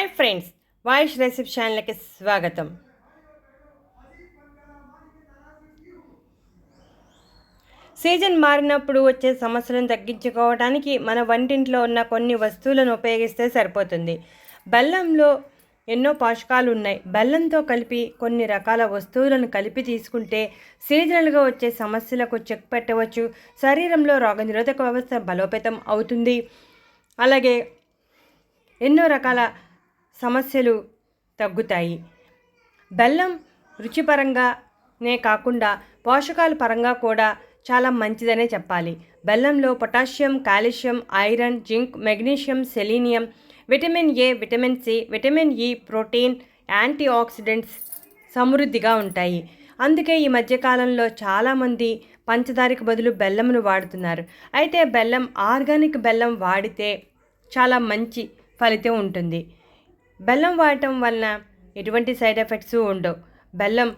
Hi friends voice రెసిప్ ఛానల్కి స్వాగతం. Season మారినప్పుడు వచ్చే సమస్యలను తగ్గించుకోవడానికి మన వంటింట్లో ఉన్న కొన్ని వస్తువులను ఉపయోగిస్తే సరిపోతుంది. బెల్లంలో ఎన్నో పోషకాలు ఉన్నాయి. బెల్లంతో కలిపి కొన్ని రకాల వస్తువులను కలిపి తీసుకుంటే సీజనల్గా వచ్చే సమస్యలకు చెక్ పెట్టవచ్చు. శరీరంలో రోగనిరోధక వ్యవస్థ బలోపేతం అవుతుంది. అలాగే ఎన్నో రకాల సమస్యలు తగ్గుతాయి. బెల్లం రుచిపరంగానే కాకుండా పోషకాల పరంగా కూడా చాలా మంచిదనే చెప్పాలి. బెల్లంలో potassium calcium iron zinc magnesium selenium vitamin A vitamin C vitamin E protein antioxidants సమృద్ధిగా ఉంటాయి. అందుకే ఈ మధ్యకాలంలో చాలామంది పంచదారికి బదులు బెల్లంను వాడుతున్నారు. అయితే బెల్లం ఆర్గానిక్ బెల్లం వాడితే చాలా మంచి ఫలితం ఉంటుంది. బెల్లం వాడటం వలన ఎటువంటి సైడ్ ఎఫెక్ట్స్ ఉండవు. బెల్లం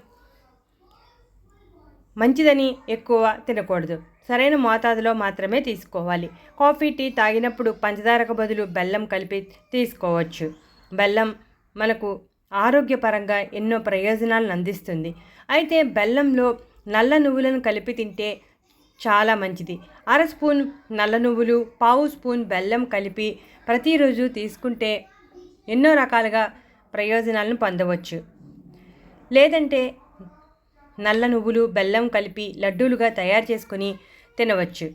మంచిదని ఎక్కువ తినకూడదు. సరైన మోతాదులో మాత్రమే తీసుకోవాలి. కాఫీ టీ తాగినప్పుడు పంచదారకు బదులు బెల్లం కలిపి తీసుకోవచ్చు. బెల్లం మనకు ఆరోగ్యపరంగా ఎన్నో ప్రయోజనాలను అందిస్తుంది. అయితే బెల్లంలో నల్ల నువ్వులను కలిపి తింటే చాలా మంచిది. అర స్పూన్ నల్ల నువ్వులు పావు స్పూన్ బెల్లం కలిపి ప్రతిరోజు తీసుకుంటే ఎన్నో రకాలుగా ప్రయోజనాలను పొందవచ్చు. లేదంటే నల్ల నువ్వులు బెల్లం కలిపి లడ్డూలుగా తయారు చేసుకుని తినవచ్చు.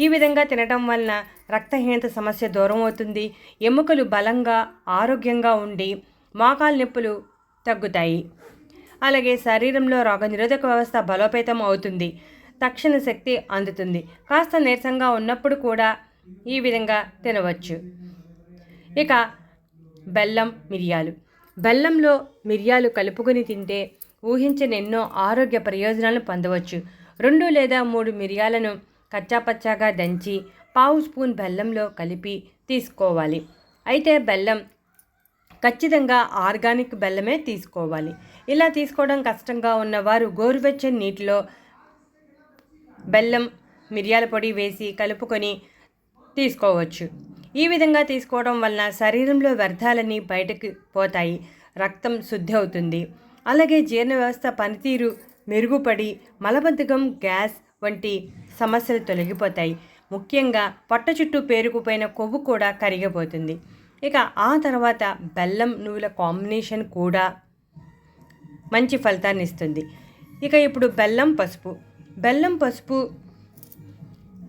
ఈ విధంగా తినటం వలన రక్తహీనత సమస్య దూరం అవుతుంది. ఎముకలు బలంగా ఆరోగ్యంగా ఉండి మోకాలు నొప్పులు తగ్గుతాయి. అలాగే శరీరంలో రోగనిరోధక వ్యవస్థ బలోపేతం అవుతుంది. తక్షణ శక్తి అందుతుంది. కాస్త నీరసంగా ఉన్నప్పుడు కూడా ఈ విధంగా తినవచ్చు. ఇక బెల్లం మిరియాలు. బెల్లంలో మిరియాలు కలుపుకొని తింటే ఊహించని ఎన్నో ఆరోగ్య ప్రయోజనాలను పొందవచ్చు. రెండు లేదా మూడు మిరియాలను కచ్చాపచ్చాగా దంచి పావు స్పూన్ బెల్లంలో కలిపి తీసుకోవాలి. అయితే బెల్లం ఖచ్చితంగా ఆర్గానిక్ బెల్లమే తీసుకోవాలి. ఇలా తీసుకోవడం కష్టంగా ఉన్నవారు గోరువెచ్చని నీటిలో బెల్లం మిరియాల పొడి వేసి కలుపుకొని తీసుకోవచ్చు. ఈ విధంగా తీసుకోవడం వలన శరీరంలో వ్యర్థాలన్నీ బయటకు పోతాయి. రక్తం శుద్ధి అవుతుంది. అలాగే జీర్ణ వ్యవస్థ పనితీరు మెరుగుపడి మలబద్ధకం గ్యాస్ వంటి సమస్యలు తొలగిపోతాయి. ముఖ్యంగా పొట్ట చుట్టూ పేరుకుపోయిన కొవ్వు కూడా కరిగిపోతుంది. ఇక ఆ తర్వాత బెల్లం నువ్వుల కాంబినేషన్ కూడా మంచి ఫలితాన్ని ఇస్తుంది. ఇక ఇప్పుడు బెల్లం పసుపు. బెల్లం పసుపు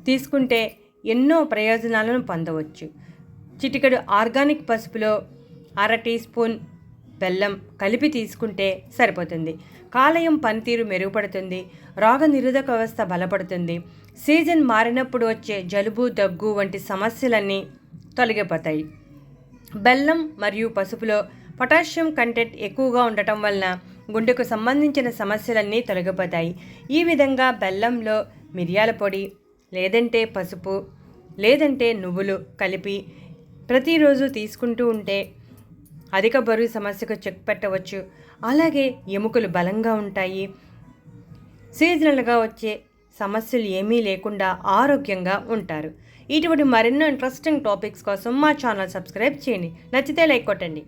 తీసుకుంటే ఎన్నో ప్రయోజనాలను పొందవచ్చు. చిటికెడు ఆర్గానిక్ పసుపులో అర టీ స్పూన్ బెల్లం కలిపి తీసుకుంటే సరిపోతుంది. కాలయం పనితీరు మెరుగుపడుతుంది. రోగ నిరోధక వ్యవస్థ బలపడుతుంది. సీజన్ మారినప్పుడు వచ్చే జలుబు దగ్గు వంటి సమస్యలన్నీ తొలగిపోతాయి. బెల్లం మరియు పసుపులో పొటాషియం కంటెంట్ ఎక్కువగా ఉండటం వలన గుండెకు సంబంధించిన సమస్యలన్నీ తొలగిపోతాయి. ఈ విధంగా బెల్లంలో మిరియాల పొడి లేదంటే పసుపు లేదంటే నువ్వులు కలిపి ప్రతిరోజు తీసుకుంటూ ఉంటే అధిక బరువు సమస్యకు చెక్ పెట్టవచ్చు. అలాగే ఎముకలు బలంగా ఉంటాయి. సీజనల్గా వచ్చే సమస్యలు ఏమీ లేకుండా ఆరోగ్యంగా ఉంటారు. ఇటువంటి మరెన్నో ఇంట్రెస్టింగ్ టాపిక్స్ కోసం మా ఛానల్ సబ్స్క్రైబ్ చేయండి. నచ్చితే లైక్ కొట్టండి.